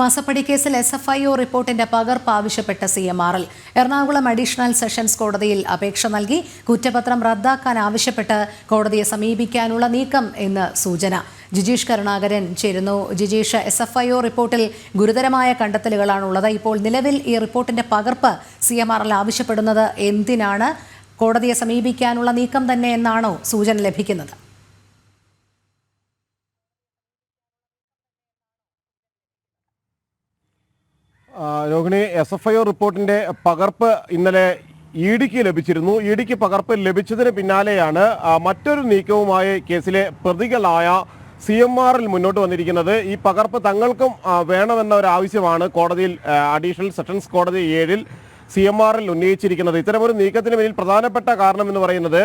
മാസപ്പടി കേസിൽ S F I O റിപ്പോർട്ടിന്റെ പകർപ്പ് ആവശ്യപ്പെട്ട C M R L. Ernakulam additional sessions കോടതിയിൽ അപേക്ഷ നൽകി കുറ്റപത്രം റദ്ദാക്കാൻ ആവശ്യപ്പെട്ട് കോടതിയെ സമീപിക്കാനുള്ള നീക്കം എന്ന് സൂചന. ജിജീഷ് കരുണാകരൻ ചേരുന്നു. Jijeesh S F I O റിപ്പോർട്ടിൽ ഗുരുതരമായ കണ്ടെത്തലുകളാണുള്ളത്. ഇപ്പോൾ നിലവിൽ ഈ റിപ്പോർട്ടിന്റെ പകർപ്പ് സി എം ആർ എൽ ആവശ്യപ്പെടുന്നത് എന്തിനാണ്? കോടതിയെ സമീപിക്കാനുള്ള നീക്കം തന്നെ എന്നാണോ സൂചന ലഭിക്കുന്നത്? Rohini S F I O റിപ്പോർട്ടിന്റെ പകർപ്പ് ഇന്നലെ ഇ ഡിക്ക് ലഭിച്ചിരുന്നു. ഇ ഡിക്ക് പകർപ്പ് ലഭിച്ചതിന് പിന്നാലെയാണ് മറ്റൊരു നീക്കവുമായി കേസിലെ പ്രതികളായ സി എം ആറിൽ മുന്നോട്ട് വന്നിരിക്കുന്നത്. ഈ പകർപ്പ് തങ്ങൾക്കും വേണമെന്ന ഒരു ആവശ്യമാണ് കോടതിയിൽ അഡീഷണൽ സെഷൻസ് കോടതി ഏഴിൽ സി എം ആറിൽ ഉന്നയിച്ചിരിക്കുന്നത്. ഇത്തരമൊരു നീക്കത്തിന് പിന്നിൽ പ്രധാനപ്പെട്ട കാരണം എന്ന് പറയുന്നത്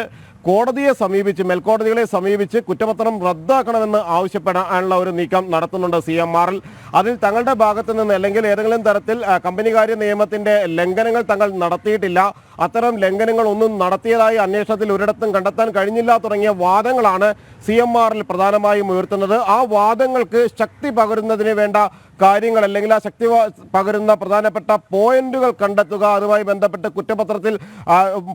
കോടതിയെ സമീപിച്ച് മേൽക്കോടതികളെ സമീപിച്ച് കുറ്റപത്രം റദ്ദാക്കണമെന്ന് ആവശ്യപ്പെടാനുള്ള ഒരു നീക്കം നടത്തുന്നുണ്ട് സി എം ആറിൽ. അതിൽ തങ്ങളുടെ ഭാഗത്ത് നിന്ന് അല്ലെങ്കിൽ ഏതെങ്കിലും തരത്തിൽ കമ്പനികാര്യ നിയമത്തിന്റെ ലംഘനങ്ങൾ തങ്ങൾ നടത്തിയിട്ടില്ല. അത്തരം ലംഘനങ്ങളൊന്നും നടത്തിയതായി അന്വേഷണത്തിൽ ഒരിടത്തും കണ്ടെത്താൻ കഴിഞ്ഞില്ല തുടങ്ങിയ വാദങ്ങളാണ് സി എം ആറിൽ പ്രധാനമായും ഉയർത്തുന്നത്. ആ വാദങ്ങൾക്ക് ശക്തി പകരുന്നതിന് വേണ്ട കാര്യങ്ങൾ അല്ലെങ്കിൽ ആ ശക്തി പകരുന്ന പ്രധാനപ്പെട്ട പോയിന്റുകൾ കണ്ടെത്തുക അതുമായി ബന്ധപ്പെട്ട് കുറ്റപത്രത്തിൽ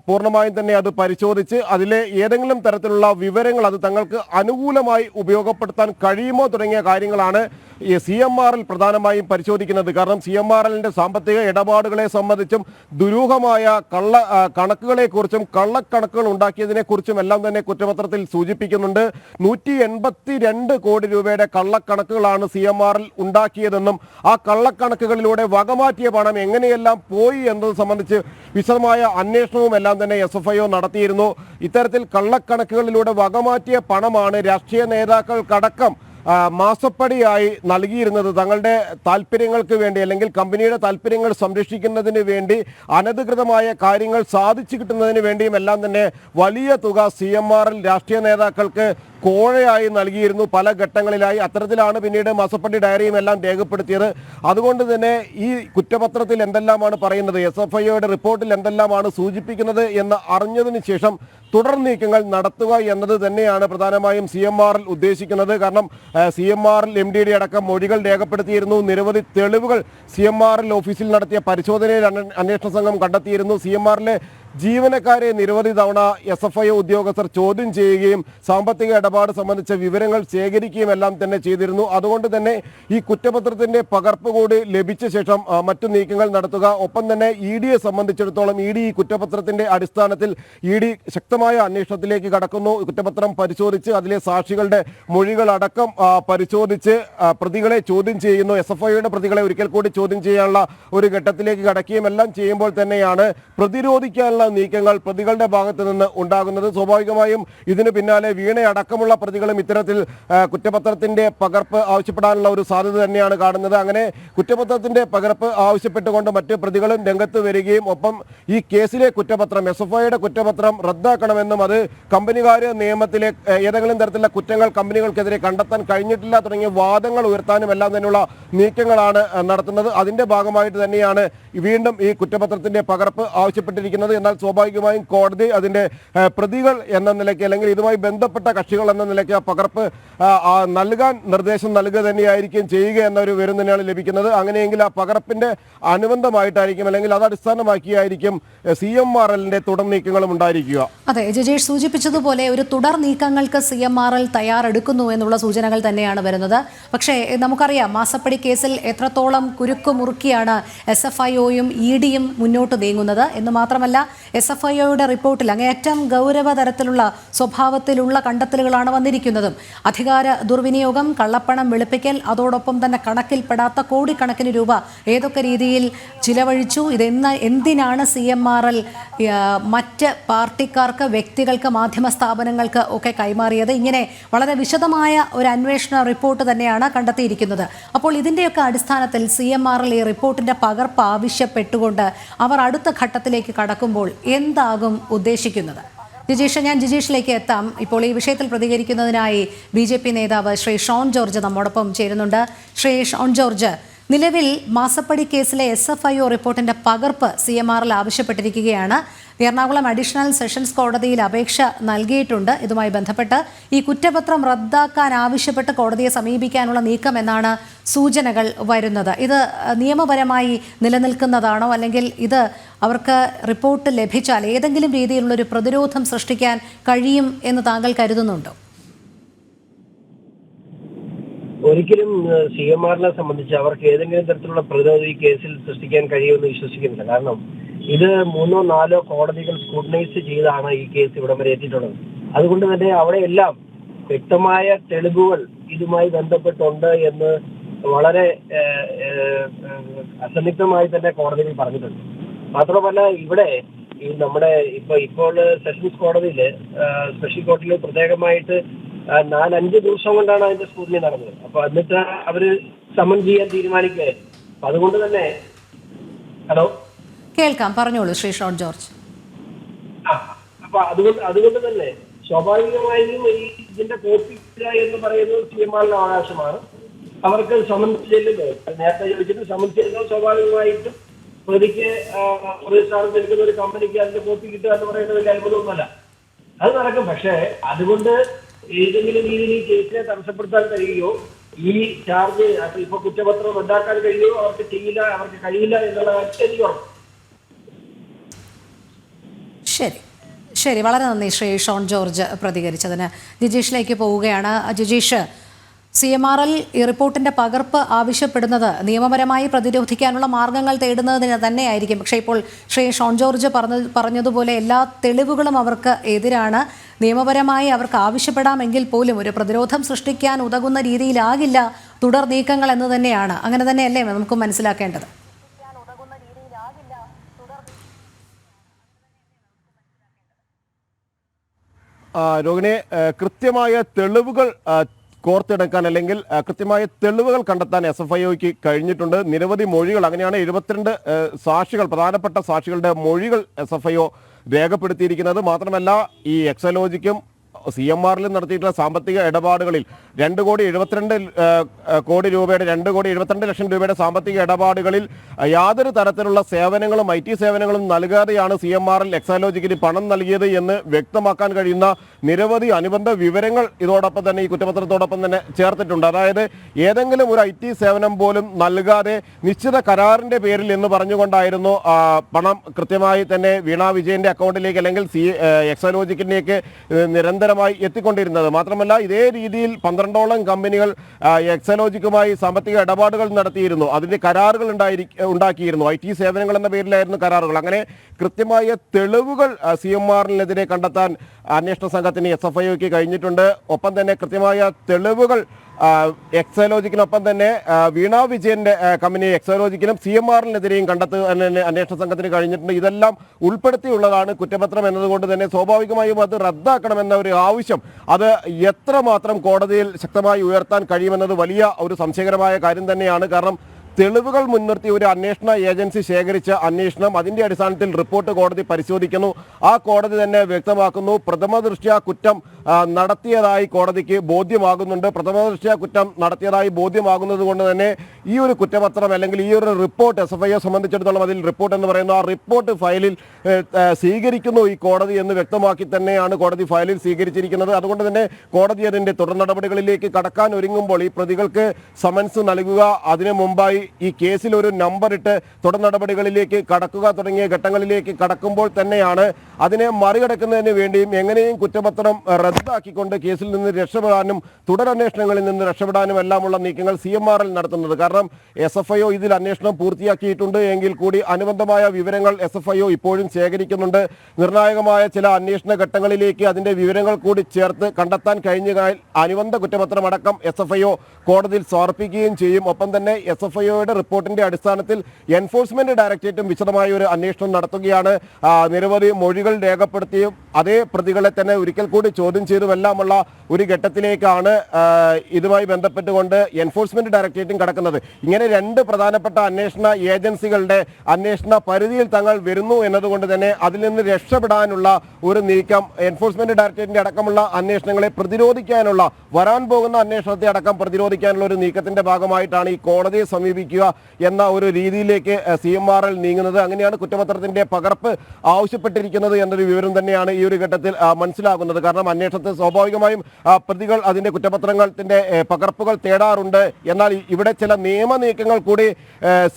പൂർണമായും തന്നെ അത് പരിശോധിച്ച് അതിലെ ഏതെങ്കിലും തരത്തിലുള്ള വിവരങ്ങൾ അത് തങ്ങൾക്ക് അനുകൂലമായി ഉപയോഗപ്പെടുത്താൻ കഴിയുമോ തുടങ്ങിയ കാര്യങ്ങളാണ് ഈ സി എം ആറിൽ പ്രധാനമായും പരിശോധിക്കുന്നത്. കാരണം സി എം ആർ സാമ്പത്തിക ഇടപാടുകളെ സംബന്ധിച്ചും ദുരൂഹമായ കള്ള ആ, കണക്കുകളെക്കുറിച്ചും കള്ളക്കണക്കുകൾ ഉണ്ടാക്കിയതിനെ കുറിച്ചും എല്ലാം തന്നെ കുറ്റപത്രത്തിൽ സൂചിപ്പിക്കുന്നുണ്ട്. നൂറ്റി എൺപത്തി രണ്ട് കോടി രൂപയുടെ കള്ളക്കണക്കുകളാണ് സി എം ആറിൽ ഉണ്ടാക്കിയതെന്നും ആ കള്ളക്കണക്കുകളിലൂടെ വകമാറ്റിയ പണം എങ്ങനെയെല്ലാം പോയി എന്നത് സംബന്ധിച്ച് വിശദമായ അന്വേഷണവും എല്ലാം തന്നെ എസ് എഫ് ഐ ഒ നടത്തിയിരുന്നു. ഇത്തരത്തിൽ കള്ളക്കണക്കുകളിലൂടെ വകമാറ്റിയ പണമാണ് രാഷ്ട്രീയ നേതാക്കൾക്കടക്കം മാസപ്പടിയായി നൽകിയിരുന്നത് തങ്ങളുടെ താല്പര്യങ്ങൾക്ക് വേണ്ടി അല്ലെങ്കിൽ കമ്പനിയുടെ താല്പര്യങ്ങൾ സംരക്ഷിക്കുന്നതിന് വേണ്ടി അനധികൃതമായ കാര്യങ്ങൾ സാധിച്ചു കിട്ടുന്നതിന് വേണ്ടിയും എല്ലാം തന്നെ വലിയ തുക സി രാഷ്ട്രീയ നേതാക്കൾക്ക് കോഴയായി നൽകിയിരുന്നു. പല ഘട്ടങ്ങളിലായി അത്തരത്തിലാണ് പിന്നീട് മസപ്പള്ളി ഡയറിയും എല്ലാം രേഖപ്പെടുത്തിയത്. അതുകൊണ്ട് തന്നെ ഈ കുറ്റപത്രത്തിൽ എന്തെല്ലാമാണ് പറയുന്നത്? എസ് എഫ് ഐയുടെ റിപ്പോർട്ടിൽ എന്തെല്ലാമാണ് സൂചിപ്പിക്കുന്നത് എന്ന് അറിഞ്ഞതിന് ശേഷം തുടർ നീക്കങ്ങൾ നടത്തുക എന്നത് തന്നെയാണ് പ്രധാനമായും സി എം ആറിൽ ഉദ്ദേശിക്കുന്നത്. കാരണം സി എം ആറിൽ എം ഡി ഡി അടക്കം മൊഴികൾ രേഖപ്പെടുത്തിയിരുന്നു. നിരവധി തെളിവുകൾ സി എം ആറിൽ ഓഫീസിൽ നടത്തിയ പരിശോധനയിൽ അന്വേ- അന്വേഷണ സംഘം കണ്ടെത്തിയിരുന്നു. സി എം ആറിലെ ജീവനക്കാരെ നിരവധി തവണ എസ് എഫ് ഐ ഉദ്യോഗസ്ഥർ ചോദ്യം ചെയ്യുകയും സാമ്പത്തിക ഇടപാട് സംബന്ധിച്ച വിവരങ്ങൾ ശേഖരിക്കുകയും എല്ലാം തന്നെ ചെയ്തിരുന്നു. അതുകൊണ്ട് തന്നെ ഈ കുറ്റപത്രത്തിന്റെ പകർപ്പ് കൂടി ലഭിച്ച ശേഷം മറ്റു നീക്കങ്ങൾ നടത്തുക. ഒപ്പം തന്നെ ഇ ഡിയെ സംബന്ധിച്ചിടത്തോളം ഇ ഡി ഈ കുറ്റപത്രത്തിന്റെ അടിസ്ഥാനത്തിൽ ഇ ഡി ശക്തമായ അന്വേഷണത്തിലേക്ക് കടക്കുന്നു. കുറ്റപത്രം പരിശോധിച്ച് അതിലെ സാക്ഷികളുടെ മൊഴികളടക്കം പരിശോധിച്ച് പ്രതികളെ ചോദ്യം ചെയ്യുന്നു. എസ് എഫ് ഐയുടെ പ്രതികളെ ഒരിക്കൽ കൂടി ചോദ്യം ചെയ്യാനുള്ള ഒരു ഘട്ടത്തിലേക്ക് കടക്കുകയും എല്ലാം ചെയ്യുമ്പോൾ തന്നെയാണ് പ്രതിരോധിക്കാനുള്ള നീക്കങ്ങൾ പ്രതികളുടെ ഭാഗത്ത് നിന്ന് ഉണ്ടാകുന്നത്. സ്വാഭാവികമായും ഇതിന് പിന്നാലെ വീണയടക്കമുള്ള പ്രതികളും ഇത്തരത്തിൽ കുറ്റപത്രത്തിന്റെ പകർപ്പ് ആവശ്യപ്പെടാനുള്ള ഒരു സാധ്യത തന്നെയാണ് കാണുന്നത്. അങ്ങനെ കുറ്റപത്രത്തിന്റെ പകർപ്പ് ആവശ്യപ്പെട്ടുകൊണ്ട് മറ്റ് പ്രതികളും രംഗത്ത് വരികയും ഒപ്പം ഈ കേസിലെ കുറ്റപത്രം എസ് എഫ് ഐയുടെ കുറ്റപത്രം റദ്ദാക്കണമെന്നും അത് കമ്പനികാര് നിയമത്തിലെ ഏതെങ്കിലും തരത്തിലുള്ള കുറ്റങ്ങൾ കമ്പനികൾക്കെതിരെ കണ്ടെത്താൻ കഴിഞ്ഞിട്ടില്ല തുടങ്ങിയ വാദങ്ങൾ ഉയർത്താനും എല്ലാം തന്നെയുള്ള നീക്കങ്ങളാണ് നടത്തുന്നത്. അതിന്റെ ഭാഗമായിട്ട് തന്നെയാണ് വീണ്ടും ഈ കുറ്റപത്രത്തിന്റെ പകർപ്പ് ആവശ്യപ്പെട്ടിരിക്കുന്നത്. എന്നാൽ സ്വാഭാവികമായും കോടതി അതിന്റെ പ്രതികൾ എന്ന നിലയ്ക്ക് അല്ലെങ്കിൽ ഇതുമായി ബന്ധപ്പെട്ട കക്ഷികൾ എന്ന നിലയ്ക്ക് പകർപ്പ് നൽകാൻ നിർദ്ദേശം നൽകുക തന്നെയായിരിക്കും ചെയ്യുക എന്നൊരു വിവരം തന്നെയാണ് ലഭിക്കുന്നത്. അങ്ങനെയെങ്കിൽ ആ പകർപ്പിന്റെ അനുബന്ധമായിട്ടായിരിക്കും അല്ലെങ്കിൽ അത് അടിസ്ഥാനമാക്കിയായിരിക്കും സി എം ആർ എല്ലിന്റെ തുടർ നീക്കങ്ങളും ഉണ്ടായിരിക്കുക. അതെ ജജേഷ് സൂചിപ്പിച്ചതുപോലെ ഒരു തുടർ നീക്കങ്ങൾക്ക് സി എം ആർ എൽ തയ്യാറെടുക്കുന്നു എന്നുള്ള സൂചനകൾ തന്നെയാണ് വരുന്നത്. പക്ഷേ നമുക്കറിയാം മാസപ്പടി കേസിൽ എത്രത്തോളം കുരുക്കു മുറുക്കിയാണ് എസ് എഫ് ഐ ഒയും ഇ ഡിയും മുന്നോട്ട് നീങ്ങുന്നത് എന്ന് മാത്രമല്ല എസ് എഫ് ഐ ഒയുടെ റിപ്പോർട്ടിൽ ഗൗരവ തരത്തിലുള്ള സ്വഭാവത്തിലുള്ള കണ്ടെത്തലുകളാണ് വന്നിരിക്കുന്നതും. അധികാര ദുർവിനിയോഗം കള്ളപ്പണം വെളുപ്പിക്കൽ അതോടൊപ്പം തന്നെ കണക്കിൽപ്പെടാത്ത കോടിക്കണക്കിന് രൂപ ഏതൊക്കെ രീതിയിൽ ചിലവഴിച്ചു? ഇതെന്ന എന്തിനാണ് സി എം ആർ എൽ മറ്റ് പാർട്ടിക്കാർക്ക് വ്യക്തികൾക്ക് മാധ്യമ സ്ഥാപനങ്ങൾക്ക് ഒക്കെ കൈമാറിയത്? ഇങ്ങനെ വളരെ വിശദമായ ഒരു അന്വേഷണ റിപ്പോർട്ട് തന്നെയാണ് കണ്ടെത്തിയിരിക്കുന്നത്. അപ്പോൾ ഇതിന്റെയൊക്കെ അടിസ്ഥാനത്തിൽ സി എം ആർ എൽ ഈ റിപ്പോർട്ടിന്റെ പകർപ്പ് ആവശ്യപ്പെട്ടുകൊണ്ട് അവർ അടുത്ത ഘട്ടത്തിലേക്ക് കടക്കുമ്പോൾ എന്താകും ഉദ്ദേശിക്കുന്നത്? ജിജീഷ് ഞാൻ ജിജീഷിലേക്ക് എത്താം. ഇപ്പോൾ ഈ വിഷയത്തിൽ പ്രതികരിക്കുന്നതിനായി ബി ജെ പി നേതാവ് ശ്രീ ഷോൺ ജോർജ് നമ്മോടൊപ്പം ചേരുന്നുണ്ട്. ശ്രീ ഷോൺ ജോർജ് നിലവിൽ മാസപ്പടി കേസിലെ എസ് എഫ് ഐ ഒ റിപ്പോർട്ടിന്റെ പകർപ്പ് സി എം ആറിൽ ആവശ്യപ്പെട്ടിരിക്കുകയാണ്. എറണാകുളം അഡീഷണൽ സെഷൻസ് കോടതിയിൽ അപേക്ഷ നൽകിയിട്ടുണ്ട്. ഇതുമായി ബന്ധപ്പെട്ട് ഈ കുറ്റപത്രം റദ്ദാക്കാൻ ആവശ്യപ്പെട്ട് കോടതിയെ സമീപിക്കാനുള്ള നീക്കം എന്നാണ് സൂചനകൾ വരുന്നത്. ഇത് നിയമപരമായി നിലനിൽക്കുന്നതാണോ? അല്ലെങ്കിൽ ഇത് അവർക്ക് റിപ്പോർട്ട് ലഭിച്ചാൽ ഏതെങ്കിലും രീതിയിലുള്ള ഒരു പ്രതിരോധം സൃഷ്ടിക്കാൻ കഴിയും എന്ന് താങ്കൾ കരുതുന്നുണ്ടോ? ഒരിക്കലും സി എം ആറിനെ സംബന്ധിച്ച് അവർക്ക് ഏതെങ്കിലും തരത്തിലുള്ള പ്രതിരോധം ഈ കേസിൽ സൃഷ്ടിക്കാൻ കഴിയുമെന്ന് വിശ്വസിക്കുന്നില്ല. കാരണം ഇത് മൂന്നോ നാലോ കോടതികൾ സ്ക്രൂട്ടനൈസ് ചെയ്താണ് ഈ കേസ് ഇവിടം വരെ എത്തിയിട്ടുള്ളത്. അതുകൊണ്ട് തന്നെ അവിടെയെല്ലാം വ്യക്തമായ തെളിവുകൾ ഇതുമായി ബന്ധപ്പെട്ടുണ്ട് എന്ന് വളരെ അസന്നിഗ്ധമായി തന്നെ കോടതികൾ പറഞ്ഞിട്ടുണ്ട്. മാത്രമല്ല ഇവിടെ ഈ നമ്മുടെ ഇപ്പൊ ഇപ്പോൾ സെഷൻസ് കോടതിയിൽ സ്പെഷ്യൽ കോർട്ടിൽ പ്രത്യേകമായിട്ട് നാലഞ്ച് ദിവസം കൊണ്ടാണ് അതിന്റെ സ്കൂട്ടിനി നടന്നത്. അപ്പൊ എന്നിട്ട് അവർ സമൻ ചെയ്യാൻ തീരുമാനിക്കുകയായിരുന്നു അപ്പൊ അതുകൊണ്ട് തന്നെ ഹലോ? കേൾക്കാം പറഞ്ഞോളൂ ശ്രീ ഷോൺ ജോർജ്. അപ്പൊ അതുകൊണ്ട് അതുകൊണ്ട് തന്നെ സ്വാഭാവികമായും ഈ ഇതിന്റെ കോപ്പി എന്ന് പറയുന്നത് സി എം ആറിന്റെ അവകാശമാണ് അവർക്ക് സമൻസ് ചെല്ലുന്നത് നേരത്തെ ചോദിച്ചിട്ട് സമൻസ് ചെല്ലുന്നത് സ്വാഭാവികമായിട്ടും ആ, ഒരു സ്ഥാനത്ത് ഒരു കമ്പനിക്ക് അതിന്റെ കോപ്പി കിട്ടുക എന്ന് പറയുന്നത് വലിയ അത്ഭുതമൊന്നുമല്ല. അത് നടക്കും. പക്ഷേ അതുകൊണ്ട് ഏതെങ്കിലും രീതിയിൽ ഈ കേസിനെ തടസ്സപ്പെടുത്താൻ കഴിയുകയോ ഈ ചാർജ് ഇപ്പൊ കുറ്റപത്രം റദ്ദാക്കാൻ കഴിയുമോ? അവർക്ക് ചെയ്യില്ല അവർക്ക് കഴിയില്ല എന്നുള്ള കാര്യം എനിക്ക് ഉറപ്പ്. ശരി. ശരി. വളരെ നന്ദി ശ്രീ ഷോൺ ജോർജ് പ്രതികരിച്ചതിന്. ജിജീഷിലേക്ക് പോവുകയാണ്. Jijeesh C M R L ഈ റിപ്പോർട്ടിന്റെ പകർപ്പ് ആവശ്യപ്പെടുന്നത് നിയമപരമായി പ്രതിരോധിക്കാനുള്ള മാർഗങ്ങൾ തേടുന്നതിന് തന്നെയായിരിക്കും. പക്ഷേ ഇപ്പോൾ ശ്രീ ഷോൺ ജോർജ് പറഞ്ഞ പറഞ്ഞതുപോലെ എല്ലാ തെളിവുകളും അവർക്ക് എതിരാണ്. നിയമപരമായി അവർക്ക് ആവശ്യപ്പെടാമെങ്കിൽ പോലും ഒരു പ്രതിരോധം സൃഷ്ടിക്കാൻ ഉതകുന്ന രീതിയിലാകില്ല തുടർ നീക്കങ്ങൾ എന്ന് തന്നെയാണ്. അങ്ങനെ തന്നെയല്ലേ നമുക്ക് മനസ്സിലാക്കേണ്ടത്? രോഹിണി കൃത്യമായ തെളിവുകൾ കോർത്തെടുക്കാൻ അല്ലെങ്കിൽ കൃത്യമായ തെളിവുകൾ കണ്ടെത്താൻ എസ് എഫ് ഐഒക്ക് കഴിഞ്ഞിട്ടുണ്ട്. നിരവധി മൊഴികൾ അങ്ങനെയാണ് എഴുപത്തിരണ്ട് സാക്ഷികൾ പ്രധാനപ്പെട്ട സാക്ഷികളുടെ മൊഴികൾ എസ് എഫ് ഐ രേഖപ്പെടുത്തിയിരിക്കുന്നത്. മാത്രമല്ല ഈ എക്സലോജിക്കും സി എം ആറിൽ നടത്തിയിട്ടുള്ള സാമ്പത്തിക ഇടപാടുകളിൽ രണ്ട് കോടി എഴുപത്തിരണ്ട് കോടി രൂപയുടെ രണ്ട് കോടി എഴുപത്തിരണ്ട് ലക്ഷം രൂപയുടെ സാമ്പത്തിക ഇടപാടുകളിൽ യാതൊരു തരത്തിലുള്ള സേവനങ്ങളും ഐ ടി സേവനങ്ങളും നൽകാതെയാണ് സി എം ആറിൽ എക്സാലോജിക്കിന് പണം നൽകിയത് എന്ന് വ്യക്തമാക്കാൻ കഴിയുന്ന നിരവധി അനുബന്ധ വിവരങ്ങൾ ഇതോടൊപ്പം തന്നെ ഈ കുറ്റപത്രത്തോടൊപ്പം തന്നെ ചേർത്തിട്ടുണ്ട്. അതായത് ഏതെങ്കിലും ഒരു ഐ ടി സേവനം പോലും നൽകാതെ നിശ്ചിത കരാറിന്റെ പേരിൽ എന്ന് പറഞ്ഞുകൊണ്ടായിരുന്നു പണം കൃത്യമായി തന്നെ വീണ വിജയന്റെ അക്കൗണ്ടിലേക്ക് അല്ലെങ്കിൽ സി എക്സലോജിക്കിലേക്ക് നിരന്തരമായി എത്തിക്കൊണ്ടിരുന്നത്. മാത്രമല്ല ഇതേ രീതിയിൽ പന്ത്രണ്ടോളം കമ്പനികൾ എക്സലോജിക്കുമായി സാമ്പത്തിക ഇടപാടുകൾ നടത്തിയിരുന്നു. അതിന്റെ കരാറുകൾ ഉണ്ടായിരി ഉണ്ടാക്കിയിരുന്നു. ഐ ടി സേവനങ്ങൾ എന്ന പേരിലായിരുന്നു കരാറുകൾ. അങ്ങനെ കൃത്യമായ തെളിവുകൾ സി എം ആറിനെതിരെ കണ്ടെത്താൻ അന്വേഷണ സംഘത്തിന് എസ് എഫ് കഴിഞ്ഞിട്ടുണ്ട്. ഒപ്പം തന്നെ കൃത്യമായ തെളിവുകൾ എക്സലോജിക്കിനൊപ്പം തന്നെ വീണ വിജയന്റെ കമ്പനി എക്സോലോജിക്കിനും സി എം ആറിനെതിരെയും കണ്ടെത്തുക അന്വേഷണ സംഘത്തിന് കഴിഞ്ഞിട്ടുണ്ട്. ഇതെല്ലാം ഉൾപ്പെടുത്തിയുള്ളതാണ് കുറ്റപത്രം എന്നതുകൊണ്ട് തന്നെ സ്വാഭാവികമായും അത് റദ്ദാക്കണമെന്ന ഒരു ആവശ്യം. അത് എത്രമാത്രം കോടതിയിൽ ശക്തമായി ഉയർത്താൻ കഴിയുമെന്നത് വലിയ ഒരു സംശയകരമായ കാര്യം തന്നെയാണ്. കാരണം തെളിവുകൾ മുൻനിർത്തി ഒരു അന്വേഷണ ഏജൻസി ശേഖരിച്ച അന്വേഷണം അതിന്റെ അടിസ്ഥാനത്തിൽ റിപ്പോർട്ട് കോടതി പരിശോധിക്കുന്നു. ആ കോടതി തന്നെ വ്യക്തമാക്കുന്നു. പ്രഥമ ദൃഷ്ട്യാ കുറ്റം നടത്തിയതായി കോടതിക്ക് ബോധ്യമാകുന്നുണ്ട്. പ്രഥമ ദൃഷ്ട്യാ കുറ്റം നടത്തിയതായി ബോധ്യമാകുന്നത് കൊണ്ട് തന്നെ ഈ ഒരു കുറ്റപത്രം അല്ലെങ്കിൽ ഈ ഒരു റിപ്പോർട്ട് എസ് എഫ് ഐയെ സംബന്ധിച്ചിടത്തോളം അതിൽ റിപ്പോർട്ട് എന്ന് പറയുന്ന. ആ റിപ്പോർട്ട് ഫയലിൽ സ്വീകരിക്കുന്നു ഈ കോടതി എന്ന് വ്യക്തമാക്കി തന്നെയാണ് കോടതി ഫയലിൽ സ്വീകരിച്ചിരിക്കുന്നത്. അതുകൊണ്ട് തന്നെ കോടതി അതിന്റെ തുടർ നടപടികളിലേക്ക് കടക്കാൻ ഒരുങ്ങുമ്പോൾ ഈ പ്രതികൾക്ക് സമൻസ് നൽകുക. അതിനു മുമ്പായി ഈ കേസിൽ ഒരു നമ്പർ ഇട്ട് തുടർ നടപടികളിലേക്ക് കടക്കുക തുടങ്ങിയ ഘട്ടങ്ങളിലേക്ക് കടക്കുമ്പോൾ തന്നെയാണ് അതിനെ മറികടക്കുന്നതിന് വേണ്ടിയും എങ്ങനെയും കുറ്റപത്രം റദ്ദാക്കിക്കൊണ്ട് കേസിൽ നിന്ന് രക്ഷപ്പെടാനും തുടരന്വേഷണങ്ങളിൽ നിന്ന് രക്ഷപ്പെടാനും എല്ലാമുള്ള നീക്കങ്ങൾ സി എം ആർ എൽ നടത്തുന്നത്. കാരണം എസ് എഫ് ഐ ഒ ഇതിൽ അന്വേഷണം പൂർത്തിയാക്കിയിട്ടുണ്ട്. എങ്കിൽ കൂടി അനുബന്ധമായ വിവരങ്ങൾ എസ് എഫ് ഐ ഒ ഇപ്പോഴും ശേഖരിക്കുന്നുണ്ട്. നിർണായകമായ ചില അന്വേഷണ ഘട്ടങ്ങളിലേക്ക് അതിന്റെ വിവരങ്ങൾ കൂടി ചേർത്ത് കണ്ടെത്താൻ കഴിഞ്ഞാൽ അനുബന്ധ കുറ്റപത്രമടക്കം എസ് എഫ് ഐ ഒ കോടതിയിൽ സമർപ്പിക്കുകയും ചെയ്യും. ഒപ്പം തന്നെ എസ് എഫ് ഐ ഒയുടെ റിപ്പോർട്ടിന്റെ അടിസ്ഥാനത്തിൽ എൻഫോഴ്സ്മെന്റ് ഡയറക്ടറേറ്റും വിശദമായ ഒരു അന്വേഷണം നടത്തുകയാണ്. നിരവധി മൊഴികൾ രേഖപ്പെടുത്തിയും അതേ പ്രതികളെ തന്നെ ഒരിക്കൽ കൂടി ചോദ്യം ചെയ്തുമെല്ലാമുള്ള ഒരു ഘട്ടത്തിലേക്കാണ് ഇതുമായി ബന്ധപ്പെട്ടുകൊണ്ട് എൻഫോഴ്സ്മെന്റ് ഡയറക്ടറേറ്റും കടക്കുന്നത്. ഇങ്ങനെ രണ്ട് പ്രധാനപ്പെട്ട അന്വേഷണ ഏജൻസികളുടെ അന്വേഷണ പരിധിയിൽ തങ്ങൾ വരുന്നു എന്നതുകൊണ്ട് തന്നെ അതിൽ നിന്ന് രക്ഷപ്പെടാനുള്ള ഒരു നീക്കം എൻഫോഴ്സ്മെന്റ് ഡയറക്ടറേറ്റിന്റെ അടക്കമുള്ള അന്വേഷണങ്ങളെ പ്രതിരോധിക്കാനുള്ള വരാൻ പോകുന്ന അന്വേഷണത്തെ അടക്കം പ്രതിരോധിക്കാനുള്ള ഒരു നീക്കത്തിന്റെ ഭാഗമായിട്ടാണ് ഈ കോടതിയെ സമീപിക്കുക എന്ന ഒരു രീതിയിലേക്ക് സി എം ആർ എൽ നീങ്ങുന്നത്. അങ്ങനെയാണ് കുറ്റപത്രത്തിന്റെ പകർപ്പ് ആവശ്യപ്പെട്ടിരിക്കുന്നത് എന്നൊരു വിവരം തന്നെയാണ് ഈ ഒരു ഘട്ടത്തിൽ മനസ്സിലാകുന്നത്. കാരണം അന്വേഷണത്തിൽ സ്വാഭാവികമായും പ്രതികൾ അതിന്റെ കുറ്റപത്രങ്ങളുടെ പകർപ്പുകൾ തേടാറുണ്ട്. എന്നാൽ ഇവിടെ ചില നിയമ നീക്കങ്ങൾ കൂടി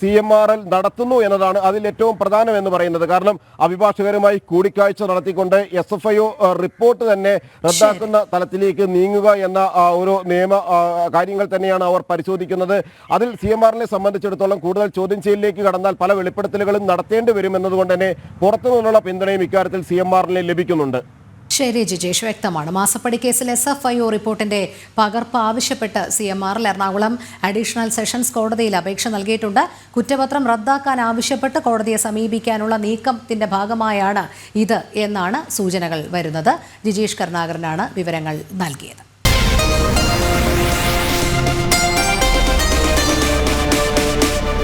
സി എം ആർ എൽ നടത്തുന്നു എന്നതാണ് അതിൽ ഏറ്റവും പ്രധാനം എന്ന് പറയുന്നത്. കാരണം അഭിഭാഷകരുമായി കൂടിക്കാഴ്ച നടത്തിക്കൊണ്ട് S F I O report തന്നെ റദ്ദാക്കുന്ന തലത്തിലേക്ക് നീങ്ങുക എന്ന ഒരു നിയമ കാര്യങ്ങൾ തന്നെയാണ് അവർ പരിശോധിക്കുന്നത്. അതിൽ സി എം ആറിനെ സംബന്ധിച്ചിടത്തോളം കൂടുതൽ ചോദ്യം ചെയ്യലിലേക്ക് കടന്നാൽ പല വെളിപ്പെടുത്തലുകളും നടത്തേണ്ടി വരും എന്നതുകൊണ്ട് തന്നെ പുറത്തുനിന്നുള്ള പിന്തുണയും ഇക്കാര്യത്തിൽ സി എം ആറിന് ലഭിക്കുന്നുണ്ട് ശരി ജിജേഷ് വ്യക്തമാണ്. മാസപ്പടി കേസിൽ എസ് എഫ് ഐ ഒ റിപ്പോർട്ടിന്റെ പകർപ്പ് ആവശ്യപ്പെട്ട് സി എം ആറിൽ എറണാകുളം അഡീഷണൽ സെഷൻസ് കോടതിയിൽ അപേക്ഷ നൽകിയിട്ടുണ്ട്. കുറ്റപത്രം റദ്ദാക്കാൻ ആവശ്യപ്പെട്ട് കോടതിയെ സമീപിക്കാനുള്ള നീക്കത്തിന്റെ ഭാഗമായാണ് ഇത് എന്നാണ് സൂചനകൾ വരുന്നത്. ജിജേഷ് കരുണാകരനാണ് വിവരങ്ങൾ നൽകിയത്.